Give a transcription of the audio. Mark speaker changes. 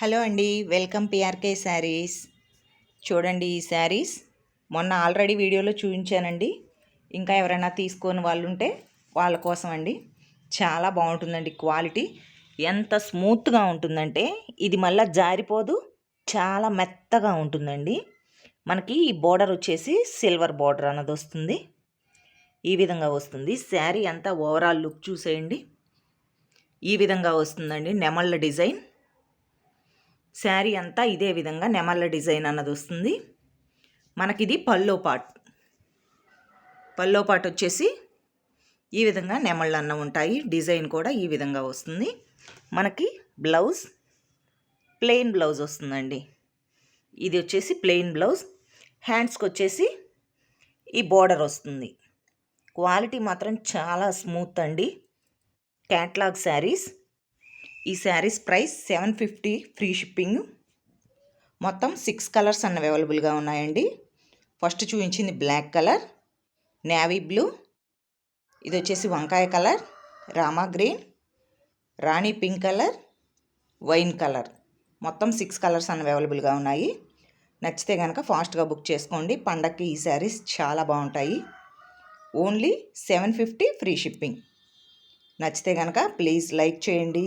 Speaker 1: Hello అండి welcome PRK saris. చూడండి ఈ శారీస్. మొన్న ఆల్రెడీ వీడియోలో చూపించానండి. ఇంకా ఎవరైనా తీసుకొని వాళ్ళు ఉంటే వాళ్ళ కోసం అండి. చాలా బాగుంటుందండి క్వాలిటీ. ఎంత స్మూత్గా ఉంటుందంటే ఇది మళ్ళీ జారిపోదు చాలా మెత్తగా ఉంటుందండి. మనకి ఈ బోర్డర్ వచ్చేసి సిల్వర్ బోర్డర్ అన్నది వస్తుంది. ఈ విధంగా వస్తుంది. శారీ అంతా ఓవరాల్ లుక్ చూసేయండి. ఈ విధంగా వస్తుందండి నెమళ్ళ డిజైన్. శారీ అంతా ఇదే విధంగా నెమళ్ళ డిజైన్ అన్నది వస్తుంది. మనకిది పల్లో పాట్. పల్లో పాట్ వచ్చేసి ఈ విధంగా నెమళ్ళు అన్న ఉంటాయి. డిజైన్ కూడా ఈ విధంగా వస్తుంది. మనకి బ్లౌజ్ ప్లెయిన్ బ్లౌజ్ వస్తుందండి. ఇది వచ్చేసి ప్లెయిన్ బ్లౌజ్. హ్యాండ్స్కి వచ్చేసి ఈ బోర్డర్ వస్తుంది. క్వాలిటీ మాత్రం చాలా స్మూత్ అండి. క్యాట్లాగ్ శారీస్. ఈ saris price seven fifty free shipping. మొత్తం సిక్స్ కలర్స్ అన్న అవైలబుల్గా ఉన్నాయండి. ఫస్ట్ చూపించింది బ్లాక్ కలర్ నేవీ బ్లూ ఇది వచ్చేసి వంకాయ కలర్ రామా గ్రీన్ రాణి పింక్ కలర్ వైన్ కలర్. మొత్తం సిక్స్ కలర్స్ అన్న అవైలబుల్గా ఉన్నాయి. నచ్చితే కనుక ఫాస్ట్గా బుక్ చేసుకోండి. పండక్కి ఈ శారీస్ చాలా బాగుంటాయి. Only seven fifty free shipping. నచ్చితే కనుక ప్లీజ్ లైక్ చేయండి.